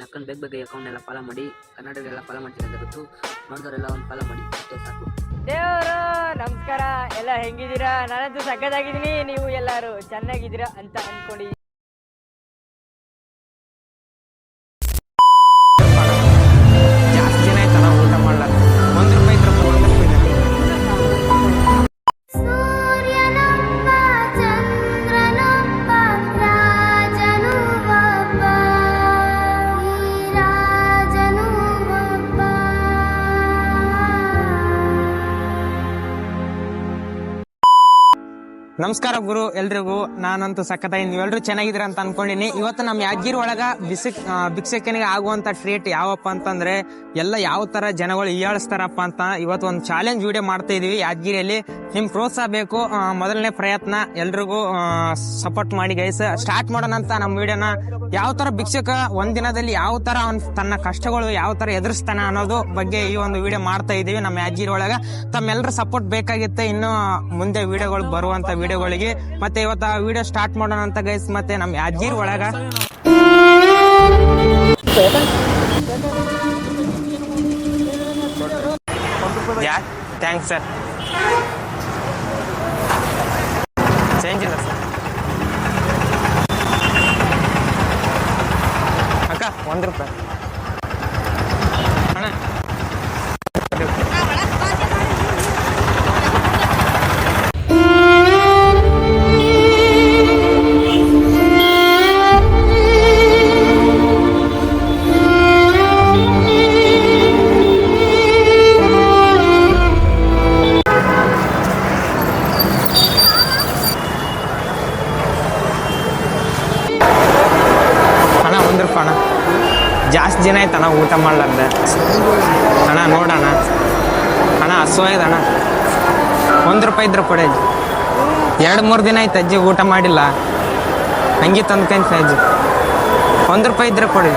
ನಕ್ಕನ್ ಬೇಗ ಬೇಗ ಅಕೌಂಟ್ ಎಲ್ಲ ಫಾಲೋ ಮಾಡಿ ಎಲ್ಲ ಫಾಲೋ ಮಾಡ್ತೀನಿ ಅಂತ ಗೊತ್ತು. ನೋಡಿದವರೆಲ್ಲ ಒಂದು ಫಾಲೋ ಮಾಡಿ, ಅಷ್ಟೇ ಸಾಕು. ದೇವರು, ನಮಸ್ಕಾರ. ಎಲ್ಲ ಹೆಂಗಿದ್ದೀರಾ? ನಾನಂತೂ ಸಕ್ಕದಾಗಿದ್ದೀನಿ ನೀವು ಎಲ್ಲರೂ ಚೆನ್ನಾಗಿದ್ದೀರಾ ಅಂತ ಅನ್ಕೊಂಡಿದ್ದೀನಿ ನಮಸ್ಕಾರ ಗುರು ಎಲ್ರಿಗೂ. ನಾನಂತೂ ನೀವು ನೀವೆಲ್ಲರೂ ಚೆನ್ನಾಗಿದ್ದೀರ ಅಂತ ಅನ್ಕೊಂಡಿನಿ. ಇವತ್ತು ನಮ್ಮ ಯಾದಗಿರಿ ಒಳಗ ಬಿಸಿಕ್ ಭಿಕ್ಷಕನಿಗೆ ಆಗುವಂತ ಟ್ರೀಟ್ ಯಾವಪ್ಪ ಅಂತಂದ್ರೆ ಎಲ್ಲ ಯಾವ ತರ ಜನಗಳು ಈಯಾಳಿಸ್ತಾರಪ್ಪ ಅಂತ ಇವತ್ತು ಒಂದು ಚಾಲೆಂಜ್ ವಿಡಿಯೋ ಮಾಡ್ತಾ ಇದೀವಿ. ಯಾದಗಿರಿಯಲ್ಲಿ ನಿಮ್ ಪ್ರೋತ್ಸಾಹ ಬೇಕು. ಮೊದಲನೇ ಪ್ರಯತ್ನ ಎಲ್ರಿಗೂ ಸಪೋರ್ಟ್ ಮಾಡಿ ಗೈಸ್ ಸ್ಟಾರ್ಟ್ ಮಾಡೋಣ ಅಂತ ನಮ್ಮ ವಿಡಿಯೋನ ಯಾವ ತರ ಭಿಕ್ಷಕ ಒಂದ್ ದಿನದಲ್ಲಿ ಯಾವ ತರ ಅವ್ನ್ ತನ್ನ ಕಷ್ಟಗಳು ಯಾವ ತರ ಎದುರಿಸ್ತಾನೆ ಅನ್ನೋದು ಬಗ್ಗೆ ಈ ಒಂದು ವಿಡಿಯೋ ಮಾಡ್ತಾ ಇದೀವಿ ನಮ್ಮ ಯಾದಗಿರಿ ಒಳಗ. ತಮ್ಮೆಲ್ಲರ ಸಪೋರ್ಟ್ ಬೇಕಾಗಿತ್ತೆ. ಇನ್ನು ಮುಂದೆ ವಿಡಿಯೋಗಳು ಬರುವಂತ ವಿಡಿಯೋಗಳಿಗೆ. ಮತ್ತೆ ಇವತ್ತು ಆ ವಿಡಿಯೋ ಸ್ಟಾರ್ಟ್ ಮಾಡೋಣ ಅಂತ ಗೈಸ್ ಮತ್ತೆ ನಮ್ಮ ಯಾದಗಿರಿ ಒಳಗ. ಥ್ಯಾಂಕ್ಸ್ ಸರ್ ಊಟ ಮಾಡಲಾರ್ದೆ ಅಣ್ಣ ನೋಡೋಣ ಅಣ್ಣ ಹಸುವಾಗಿದೆ ಅಣ್ಣ. ಒಂದು ರೂಪಾಯಿ ಇದ್ರೆ ಕೊಡಿ. ಅಜ್ಜಿ ಎರಡು, ಮೂರು ದಿನ ಆಯ್ತು ಅಜ್ಜಿ ಊಟ ಮಾಡಿಲ್ಲ. ಹಂಗೆ ತಂದ್ಕೊಂತ ಅಜ್ಜಿ. ಒಂದು ರೂಪಾಯಿ ಇದ್ರೆ ಕೊಡಿ.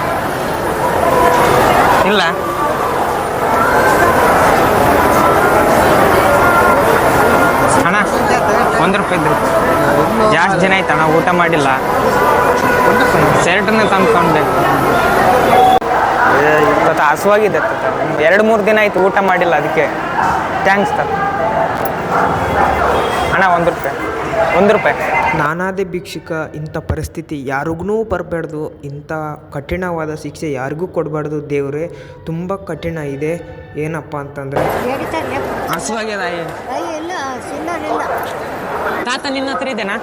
ಇಲ್ಲ. ಅಣ್ಣ, ಒಂದು ರೂಪಾಯಿ ಇದ್ರೆ ಜಾಸ್ತಿ ದಿನ ಆಯ್ತು ಅಣ್ಣ, ಊಟ ಮಾಡಿಲ್ಲ. ಶರ್ಟನ್ನ ತಂದ್ಕೊಂಡೆ. ಹಸುವಾಗಿದೆ ಎರಡು ಮೂರು ದಿನ ಆಯ್ತು ಊಟ ಮಾಡಿಲ್ಲ ಅದಕ್ಕೆ. ಥ್ಯಾಂಕ್ಸ್ ತ. ಅಣ್ಣ ಒಂದು ರೂಪಾಯಿ. ಒಂದು ರೂಪಾಯಿ. ನಾನಾದೆ ಭಿಕ್ಷುಕ ಇಂಥ ಪರಿಸ್ಥಿತಿ ಯಾರಿಗೂ ಬರಬಾರ್ದು. ಇಂಥ ಕಠಿಣವಾದ ಶಿಕ್ಷೆ ಯಾರಿಗೂ ಕೊಡಬಾರ್ದು ದೇವರೇ. ತುಂಬ ಕಠಿಣ ಇದೆ. ಏನಪ್ಪ ಅಂತಂದರೆ? ಹಸುವಾಗ್ಯದ ತಾತ ನಿನ್ನ ಹತ್ರ ಇದೆನಾ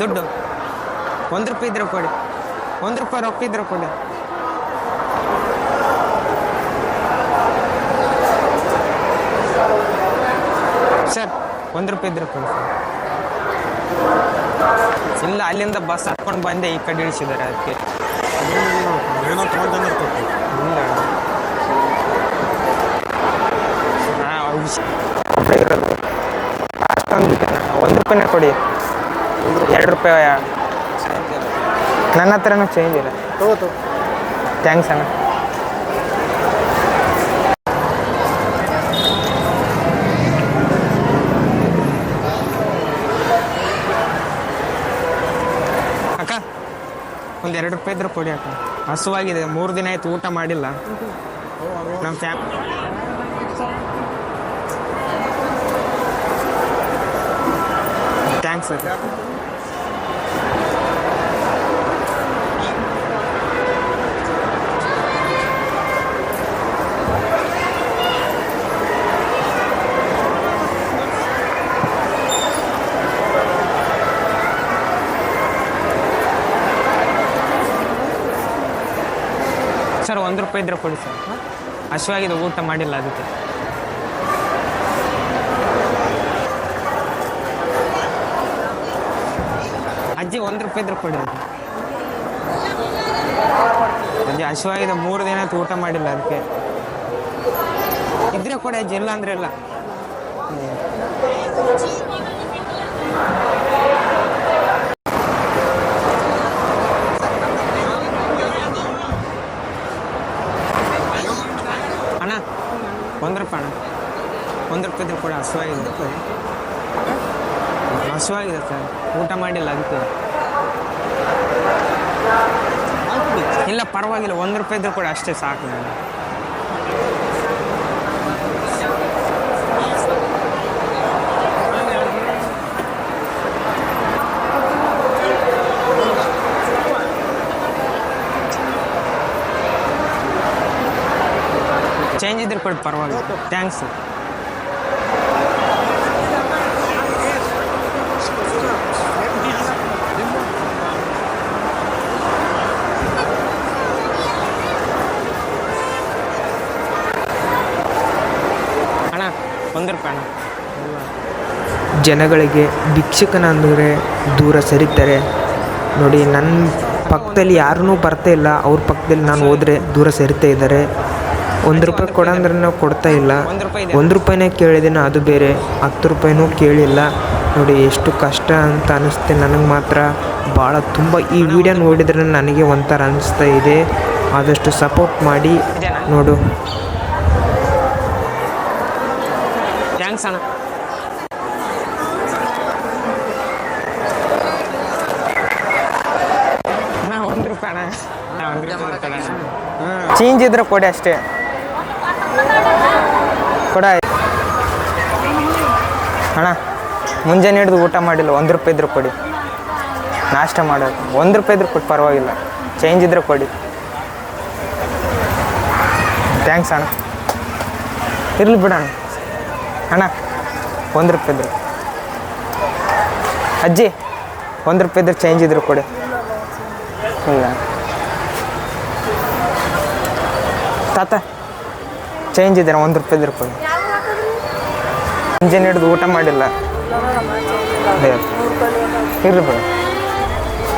ದುಡ್ಡು. ಒಂದು ರೂಪಾಯಿ ಇದ್ರೆ ಕೊಡಿ. ಒಂದು ರೂಪಾಯಿ ರೊಕ್ಕ ಇದ್ರೆ ಕೊಡಿ. ಸರ್ ಒಂದು ರೂಪಾಯಿ ಇದ್ರೆ ಕೊಡಿ ಸರ್. ಇಲ್ಲ ಅಲ್ಲಿಂದ ಬಸ್ ಹತ್ಕೊಂಡು ಬಂದೆ ಈ ಕಡೆ ಇಳಿಸಿದ್ದಾರೆ ಅದಕ್ಕೆ. ಏನೋ ಇಲ್ಲ. ಅಷ್ಟೊಂದು ಒಂದು ರೂಪಾಯಿನ ಕೊಡಿ. ಎರಡು ರೂಪಾಯಿ ನನ್ನ ಹತ್ರನೂ ಚೇಂಜ್ ಇಲ್ಲ. ಥ್ಯಾಂಕ್ಸ್ ಅಣ್ಣ ಅಕ್ಕ ಒಂದು ಎರಡು ರೂಪಾಯಿ ಇದ್ರೆ ಕೊಡಿ ಅಕ್ಕ. ಹಸುವಾಗಿದೆ, ಮೂರು ದಿನ ಆಯ್ತು ಊಟ ಮಾಡಿಲ್ಲ. ನಮ್ಮ ಫ್ಯಾಮ್ ಥ್ಯಾಂಕ್ಸ್ ಅಕ್ಕ. ಒಂದು ರೂಪಾಯಿ ಇದ್ರೆ ಕೊಡಿ ಸರ್. ಹಸಿವಾಗಿದೆ ಊಟ ಮಾಡಿಲ್ಲ ಅದಕ್ಕೆ. ಅಜ್ಜಿ ಒಂದು ರೂಪಾಯಿ ಇದ್ರೆ ಕೊಡಿ ಅಜ್ಜಿ. ಹಸಿವಾಗಿದೆ ಮೂರು ದಿನ ಊಟ ಮಾಡಿಲ್ಲ ಅದಕ್ಕೆ. ಇದ್ರೆ ಕೊಡಿ ಅಜ್ಜಿ ಇಲ್ಲ. ಅಂದ್ರೆ ಇಲ್ಲ ಅಣ್ಣ ಒಂದು ರೂಪಾಯಿ ಅಣ್ಣ ಒಂದು ರೂಪಾಯಿ ಇದ್ರೆ ಕೊಡಿ. ಹಸುವಾಗಿದೆ ಹಸುವಾಗಿದೆ ಸರ್. ಊಟ ಮಾಡಿಲ್ಲ ಅದಕ್ಕೆ. ಇಲ್ಲ ಪರವಾಗಿಲ್ಲ. ಒಂದು ರೂಪಾಯಿ ಇದ್ರೂ ಕೂಡ. ಅಷ್ಟೇ ಸಾಕು ನಾನು. ಚೇಂಜ್ ಇದ್ರೆ ಕೊಡಿ ಪರವಾಗಿಲ್ಲ. ಥ್ಯಾಂಕ್ಸ್ ಅಣ್ಣ ಜನಗಳಿಗೆ ಭಿಕ್ಷಕನ ಅಂದರೆ ದೂರ ಸರಿತಾರೆ. ನೋಡಿ ನನ್ನ ಪಕ್ಕದಲ್ಲಿ ಯಾರೂ ಬರ್ತಾ ಇಲ್ಲ. ಅವ್ರ ಪಕ್ಕದಲ್ಲಿ ನಾನು ಹೋದರೆ ದೂರ ಸರಿತಾ ಇದ್ದಾರೆ. ಒಂದು ರೂಪಾಯಿ ಕೊಡಂದ್ರೆ ನಾವು ಕೊಡ್ತಾ ಇಲ್ಲ. ಒಂದು ರೂಪಾಯಿನೇ ಕೇಳಿದ್ದೀನಿ ಅದು ಬೇರೆ. ಹತ್ತು ರೂಪಾಯಿನೂ ಕೇಳಿಲ್ಲ. ನೋಡಿ, ಎಷ್ಟು ಕಷ್ಟ ಅಂತ ಅನಿಸುತ್ತೆ ನನಗೆ ಮಾತ್ರ. ಭಾಳ ತುಂಬ ಈ ವಿಡಿಯೋ ನೋಡಿದ್ರೆ ನನಗೆ ಒಂಥರ ಅನಿಸ್ತಾ ಇದೆ. ಆದಷ್ಟು ಸಪೋರ್ಟ್ ಮಾಡಿ. ನೋಡು. ಥ್ಯಾಂಕ್ಸ್ ಅಣ್ಣ ಒಂದು ರೂಪಾಯಿ. ಚೇಂಜ್ ಇದ್ರೆ ಕೊಡಿ ಅಷ್ಟೇ. ಕೊಡ. ಅಣ್ಣ ಮುಂಜಾನೆ ಹಿಡಿದು ಊಟ ಮಾಡಿಲ್ಲ ಒಂದು ರೂಪಾಯಿ ಇದ್ರೆ ಕೊಡಿ. ನಾಷ್ಟ ಮಾಡೋದು. ಒಂದು ರೂಪಾಯಿ ಇದ್ರೆ ಕೊಟ್ಟು ಪರವಾಗಿಲ್ಲ. ಚೇಂಜ್ ಇದ್ರೆ ಕೊಡಿ. ಥ್ಯಾಂಕ್ಸ್ ಅಣ್ಣ. ಇರಲಿ ಬಿಡಣ್ಣ. ಅಣ್ಣ, ಒಂದು ರೂಪಾಯಿ ಇದ್ರು. ಅಜ್ಜಿ, ಒಂದು ರೂಪಾಯಿ ಇದ್ರೆ ಚೇಂಜ್ ಇದ್ರು ಕೊಡಿ. ಇಲ್ಲ. ತಾತ ಚೇಂಜ್ ಇದ್ದಾರೆ ಒಂದು ರೂಪಾಯಿ ಇದ್ರು ಕೊಡಿ. ಮುಂಜಾನೆ ಹಿಡಿದು ಊಟ ಮಾಡಿಲ್ಲ. ಇರ್ರಿ ಬಿಡು.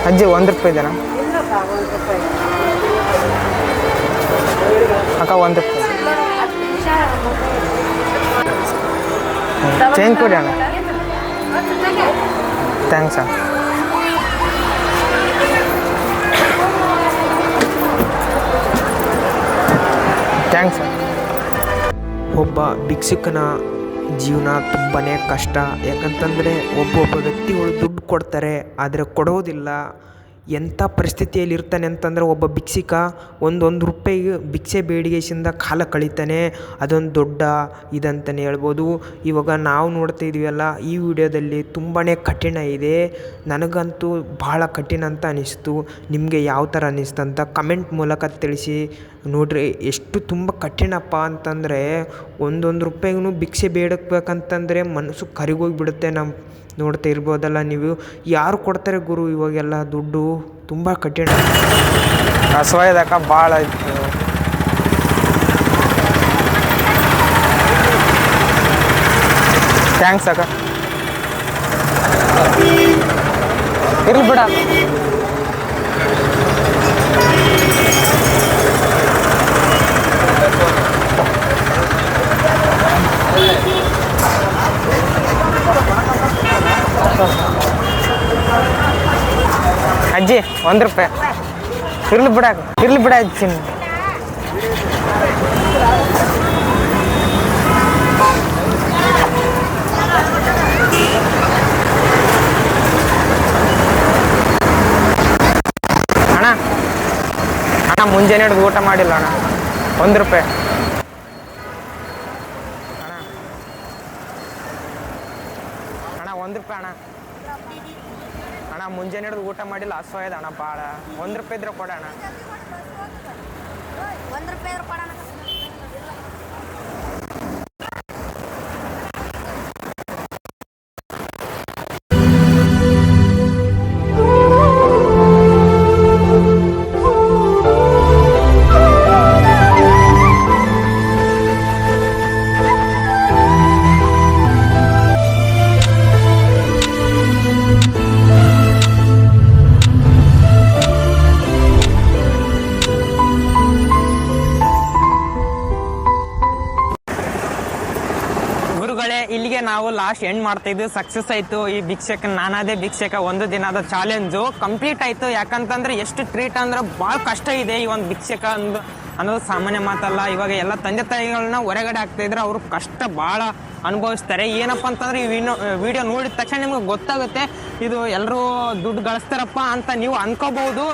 ಅಜ್ಜಿ, ಒಂದು ರೂಪಾಯಿ ಇದೆನಾ? ಅಕ್ಕ, ಒಂದು ರೂಪಾಯಿ. ಚೇಂಜ್ ಕೊಡಿ ಅಣ್ಣ ಥ್ಯಾಂಕ್ಸ್ ಅಣ್ಣ ಥ್ಯಾಂಕ್ಸ್ ಒಬ್ಬ ಭಿಕ್ಷುಕನ ಜೀವನ ತುಂಬಾ ಕಷ್ಟ. ಯಾಕಂತಂದರೆ ಒಬ್ಬೊಬ್ಬ ವ್ಯಕ್ತಿಗಳು ದುಡ್ಡು ಕೊಡ್ತಾರೆ, ಆದರೆ ಕೊಡೋದಿಲ್ಲ. ಎಂಥ ಪರಿಸ್ಥಿತಿಯಲ್ಲಿ ಇರ್ತಾನೆ ಅಂತಂದರೆ ಒಬ್ಬ ಭಿಕ್ಷಿಕ ಒಂದೊಂದು ರೂಪಾಯಿಗೆ ಭಿಕ್ಷೆ ಬೇಡಿಗೆಸಿಂದ ಕಾಲ ಕಳೀತಾನೆ. ಅದೊಂದು ದೊಡ್ಡ ಇದಂತಲೇ ಹೇಳ್ಬೋದು. ಇವಾಗ ನಾವು ನೋಡ್ತಾ ಇದೀವಲ್ಲ ಈ ವಿಡಿಯೋದಲ್ಲಿ ತುಂಬಾ ಕಠಿಣ ಇದೆ. ನನಗಂತೂ ಭಾಳ ಕಠಿಣ ಅಂತ ಅನಿಸ್ತು. ನಿಮಗೆ ಯಾವ ಥರ ಅನ್ನಿಸ್ತು ಅಂತ ಕಮೆಂಟ್ ಮೂಲಕ ತಿಳಿಸಿ. ನೋಡ್ರಿ, ಎಷ್ಟು ತುಂಬ ಕಠಿಣಪ್ಪ ಅಂತಂದರೆ, ಒಂದೊಂದು ರೂಪಾಯಿಗೂ ಭಿಕ್ಷೆ ಬೇಡಬೇಕಂತಂದರೆ ಮನಸ್ಸು ಕರಿಗೋಗಿಬಿಡುತ್ತೆ ನಮ್ಮ ನೋಡ್ತಾ ಇರ್ಬೋದಲ್ಲ ನೀವು. ಯಾರು ಕೊಡ್ತಾರೆ ಗುರು ಇವಾಗೆಲ್ಲ ದುಡ್ಡು? ತುಂಬ ಕಠಿಣ. ಹಸುವಾಯ್ದಕ್ಕ ಭಾಳ ಇತ್ತು. ಥ್ಯಾಂಕ್ಸ್ ಅಕ್ಕ. ಇರ್ಲಿ ಬಿಡ ಅಜ್ಜಿ ಒಂದು ರೂಪಾಯಿ ಇರ್ಲಿ ಬಿಡ ಇರ್ಲಿ ಬಿಡ ಅಜ್ಜಿ ಅಣ್ಣ ಅಣ್ಣ ಮುಂಜಾನೆ ಹಿಡಿದು ಊಟ ಮಾಡಿಲ್ಲ ಅಣ್ಣ ಒಂದು ರೂಪಾಯಿ ಅಣ್ಣ ಅಣ್ಣ ಒಂದು ರೂಪಾಯಿ ಅಣ್ಣ ಅಣ್ಣ ಮುಂಜಾನೆ ಹಿಡಿದು ಊಟ ಮಾಡಿಲ್ಲ ಹಸುವಾಯ್ದು ಅಣ್ಣ ಭಾಳ ಒಂದು ರೂಪಾಯಿ ಇದ್ರೆ ಕೊಡೋಣ ಒಂದು ರೂಪಾಯಿ ಕೊಡೋಣ ಲಾಸ್ಟ್ ಎಂಡ್ ಮಾಡ್ತಾ ಇದ್ವಿ ಸಕ್ಸಸ್ ಆಯ್ತು. ಈ ಭಿಕ್ಷಕ, ನಾನದೇ ಭಿಕ್ಷಕ ಒಂದು ದಿನದ ಚಾಲೆಂಜು ಕಂಪ್ಲೀಟ್ ಆಯ್ತು. ಯಾಕಂತಂದ್ರೆ ಎಷ್ಟು ಟ್ರೀಟ್ ಅಂದ್ರೆ ಭಾಳ ಕಷ್ಟ ಇದೆ ಈ ಒಂದು ಭಿಕ್ಷಕ ಅಂದು, ಅನ್ನೋದು ಸಾಮಾನ್ಯ ಮಾತಲ್ಲ. ಇವಾಗ ಎಲ್ಲ ತಂದೆ ತಾಯಿಗಳನ್ನ ಹೊರಗಡೆ ಆಗ್ತಾ ಇದ್ರೆ ಅವರು ಕಷ್ಟ ಭಾಳ ಅನುಭವಿಸ್ತಾರೆ. ಏನಪ್ಪ ಅಂತಂದ್ರೆ ಈ ವಿಡಿಯೋ ನೋಡಿದ ತಕ್ಷಣ ನಿಮ್ಗೆ ಗೊತ್ತಾಗುತ್ತೆ, ಇದು ಎಲ್ಲರೂ ದುಡ್ಡು ಗಳಿಸ್ತಾರಪ್ಪ ಅಂತ ನೀವು ಅನ್ಕೋಬಹುದು.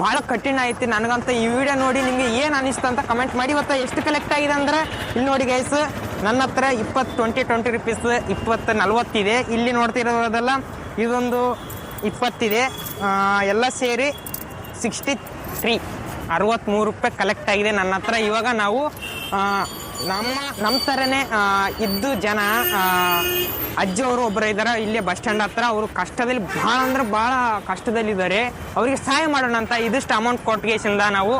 ಭಾಳ ಕಠಿಣ ಐತಿ. ನನಗಂತ ಈ ವಿಡಿಯೋ ನೋಡಿ ನಿಮಗೆ ಏನು ಅನಿಸ್ತು ಅಂತ ಕಮೆಂಟ್ ಮಾಡಿ. ಇವತ್ತು ಎಷ್ಟು ಕಲೆಕ್ಟ್ ಆಗಿದೆ ಅಂದ್ರೆ, ಇಲ್ಲಿ ನೋಡಿ ಗೈಸ್ ನನ್ನ ಹತ್ರ ಇಪ್ಪತ್ತು ಟ್ವೆಂಟಿ ಟ್ವೆಂಟಿ ರುಪೀಸ್ ಇಪ್ಪತ್ತು ನಲ್ವತ್ತಿದೆ ಇಲ್ಲಿ ನೋಡ್ತಿರೋದೆಲ್ಲ, ಇದೊಂದು ಇಪ್ಪತ್ತಿದೆ. ಎಲ್ಲ ಸೇರಿ ಸಿಕ್ಸ್ಟಿ ತ್ರೀ ಅರವತ್ತ್ಮೂರು ರೂಪಾಯಿ ಕಲೆಕ್ಟ್ ಆಗಿದೆ ನನ್ನ ಹತ್ರ. ಇವಾಗ ನಾವು ನಮ್ಮ ನಮ್ಮ ಥರನೇ ಇದ್ದು ಜನ ಅಜ್ಜಿ ಅಜ್ಜಿಯವರು ಒಬ್ಬರು ಇದ್ದಾರೆ ಇಲ್ಲೇ ಬಸ್ ಸ್ಟ್ಯಾಂಡ್ ಹತ್ರ. ಅವರು ಕಷ್ಟದಲ್ಲಿ ಭಾಳ ಅಂದ್ರೆ ಭಾಳ ಕಷ್ಟದಲ್ಲಿದ್ದಾರೆ. ಅವರಿಗೆ ಸಹಾಯ ಮಾಡೋಣ ಅಂತ ಇದಿಷ್ಟು ಅಮೌಂಟ್ ಕೊಟ್ಟಿಗೆಸಿಂದ ನಾವು.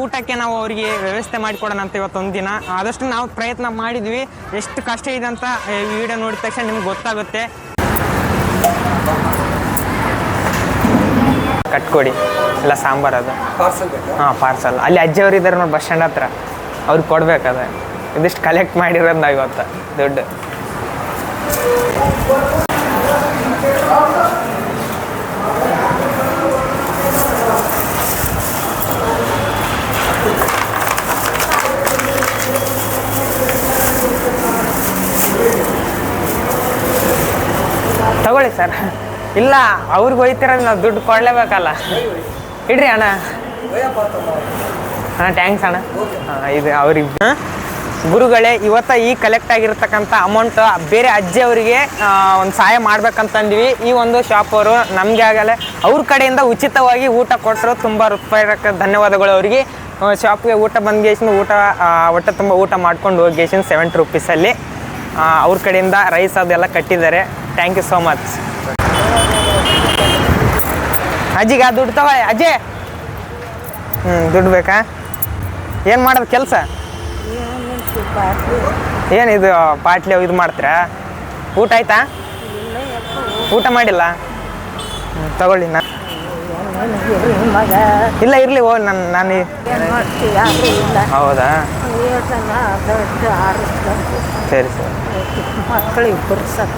ಊಟಕ್ಕೆ ನಾವು ಅವರಿಗೆ ವ್ಯವಸ್ಥೆ ಮಾಡಿಕೊಡೋಣ ಅಂತ ಇವತ್ತು ಒಂದು ದಿನ. ಆದಷ್ಟು ನಾವು ಪ್ರಯತ್ನ ಮಾಡಿದ್ವಿ. ಎಷ್ಟು ಕಷ್ಟ ಇದೆ ಅಂತ ವಿಡಿಯೋ ನೋಡಿದ ತಕ್ಷಣ ನಿಮ್ಗೆ ಗೊತ್ತಾಗುತ್ತೆ. ಕಟ್ಕೊಡಿ. ಇಲ್ಲ ಸಾಂಬಾರು ಅದು. ಹಾಂ ಪಾರ್ಸಲ್. ಅಲ್ಲಿ ಅಜ್ಜಿಯವರು ಇದ್ದಾರೆ ನೋಡಿ ಬಸ್ ಸ್ಟ್ಯಾಂಡ್ ಹತ್ರ. ಅವ್ರಿಗೆ ಕೊಡ್ಬೇಕದ ಇದಿಷ್ಟು ಕಲೆಕ್ಟ್ ಮಾಡಿರೋದು ನಾವು ಇವತ್ತು ದುಡ್ಡು. ತಗೊಳ್ಳಿ ಸರ್. ಇಲ್ಲ ಅವ್ರಿಗೆ ಹೋಯ್ತಿರೋದು ನಾವು ದುಡ್ಡು ಕೊಡಲೇಬೇಕಲ್ಲ. ಇಡ್ರಿ ಅಣ್ಣ. ಹಾಂ ಥ್ಯಾಂಕ್ಸ್ ಅಣ್ಣ. ಹಾಂ ಇದು ಅವ್ರಿಗೆ. ಹಾಂ? ಗುರುಗಳೇ ಇವತ್ತ ಈ ಕಲೆಕ್ಟ್ ಆಗಿರ್ತಕ್ಕಂಥ ಅಮೌಂಟ್ ಬೇರೆ ಅಜ್ಜಿ ಅವರಿಗೆ ಒಂದು ಸಹಾಯ ಮಾಡ್ಬೇಕಂತಂದ್ವಿ. ಈ ಒಂದು ಶಾಪ್ ಅವರು ನಮಗೆ ಆಗಲೇ ಅವ್ರ ಕಡೆಯಿಂದ ಉಚಿತವಾಗಿ ಊಟ ಕೊಟ್ಟರು ತುಂಬ ರೂಪಾಯಿ ಧನ್ಯವಾದಗಳು ಅವರಿಗೆ. ಶಾಪ್ಗೆ ಊಟ ಬಂದ್ಗೇಶ್ ಊಟ ಊಟ ಹೊಟ್ಟೆ ತುಂಬ ಊಟ ಮಾಡ್ಕೊಂಡು ಹೋಗಿ ಸೆವೆಂಟಿ ರುಪೀಸಲ್ಲಿ ಅವ್ರ ಕಡೆಯಿಂದ ರೈಸ್ ಅದೆಲ್ಲ ಕಟ್ಟಿದ್ದಾರೆ. ಥ್ಯಾಂಕ್ ಯು ಸೋ ಮಚ್ ಅಜ್ಜಿಗೆ ಆ ದುಡ್ಡು ತಗೊಳ್ಳಿ ಅಜ್ಜಿ. ಹ್ಞೂ ದುಡ್ಡು ಬೇಕಾ? ಏನು ಮಾಡೋದು ಕೆಲಸ? ಏನಿದು ಪಾಟ್ಲಿ ಇದು ಮಾಡ್ತೀರಾ? ಊಟ ಆಯ್ತಾ? ಊಟ ಮಾಡಿಲ್ಲ? ತಗೊಳ್ಳಿ ನಾ ಇಲ್ಲ ಇರಲಿ ಓ ನನ್ನ ನಾನು ಹೌದಾ? ಸರಿ ಸರ್.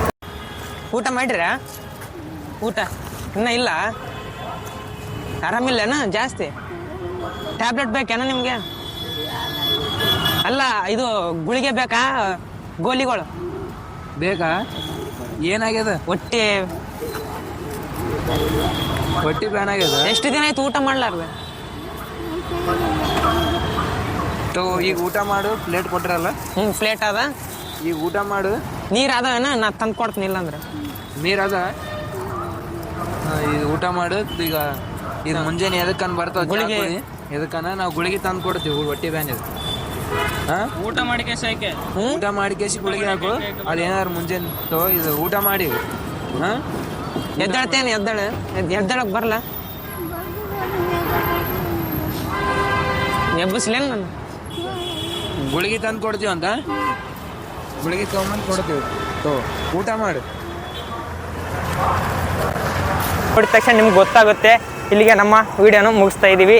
ಊಟ ಮಾಡಿರ ಊಟ? ಇನ್ನ ಇಲ್ಲ? ಆರಾಮಿಲ್ಲನ ಜಾಸ್ತಿ? ಟ್ಯಾಬ್ಲೆಟ್ ಬೇಕೇನ ನಿಮಗೆ? ಅಲ್ಲ ಇದು ಗುಳಿಗೆ ಬೇಕಾ ಗೋಲಿಗಳು? ಬೇಕಾ? ಏನಾಗ್ಯದ? ಹೊಟ್ಟೆ ಹೊಟ್ಟಿ ಬ್ಯಾನ್ ಆಗ್ಯದ? ಎಷ್ಟು ದಿನ ಆಯ್ತು ಊಟ ಮಾಡ್ಲಾರ್ದೆ? ತೋ ಈಗ ಊಟ ಮಾಡು ಪ್ಲೇಟ್ ಕೊಟ್ರಲ್ಲ? ಹ್ಞೂ ಪ್ಲೇಟ್ ಅದ. ಈಗ ಊಟ ಮಾಡು. ನೀರು ಏನ? ನಾ ತಂದು ಕೊಡ್ತೀನಿ ಇಲ್ಲಂದ್ರೆ. ನೀರ್ ಅದ? ಈಗ ಊಟ ಮಾಡು. ಈಗ ಇದು ಮುಂಜಾನೆ ಎದಕ್ಕನ್ ಬರ್ತಾವ ಗುಳಿಗೆ. ಎದಕ್ಕನ? ನಾವು ಗುಳಿಗೆ ತಂದು ಕೊಡ್ತೀವಿ ಹೊಟ್ಟಿ ಬ್ಯಾನ್ ಇದು. ಹಾ? ಊಟ ಮಾಡಿ ಸಾಯ್ಕೆ ಊಟ ಮಾಡಿ ಕೇಸಿ ಗುಳಿಗೆ ಹಾಕು. ಅದು ಏನಾದ್ರು ಮುಂಜಾನೆ ತೋ ಇದು ಊಟ ಮಾಡಿ. ಹಾ? ಎದ್ದೇಳ್ತೇನೆ ಎದ್ದಳು. ಎದ್ದೇಳಕ್ ಬರಲ್ಲ ಎಬ್ಬಿಸ್ಲೇನು ನಾನು? ಗುಳಿಗೆ ತಂದು ಕೊಡ್ತೀವಿ ಅಂತ? ಗುಳಿಗೆ ತೊಗೊಂಬಂದು ಕೊಡ್ತೀವಿ. ತೋ ಊಟ ಮಾಡು. ಕೊಟ್ಟ ತಕ್ಷಣ ನಿಮ್ಗೆ ಗೊತ್ತಾಗುತ್ತೆ. ಇಲ್ಲಿಗೆ ನಮ್ಮ ವಿಡಿಯೋನ ಮುಗಿಸ್ತಾ ಇದ್ದೀವಿ.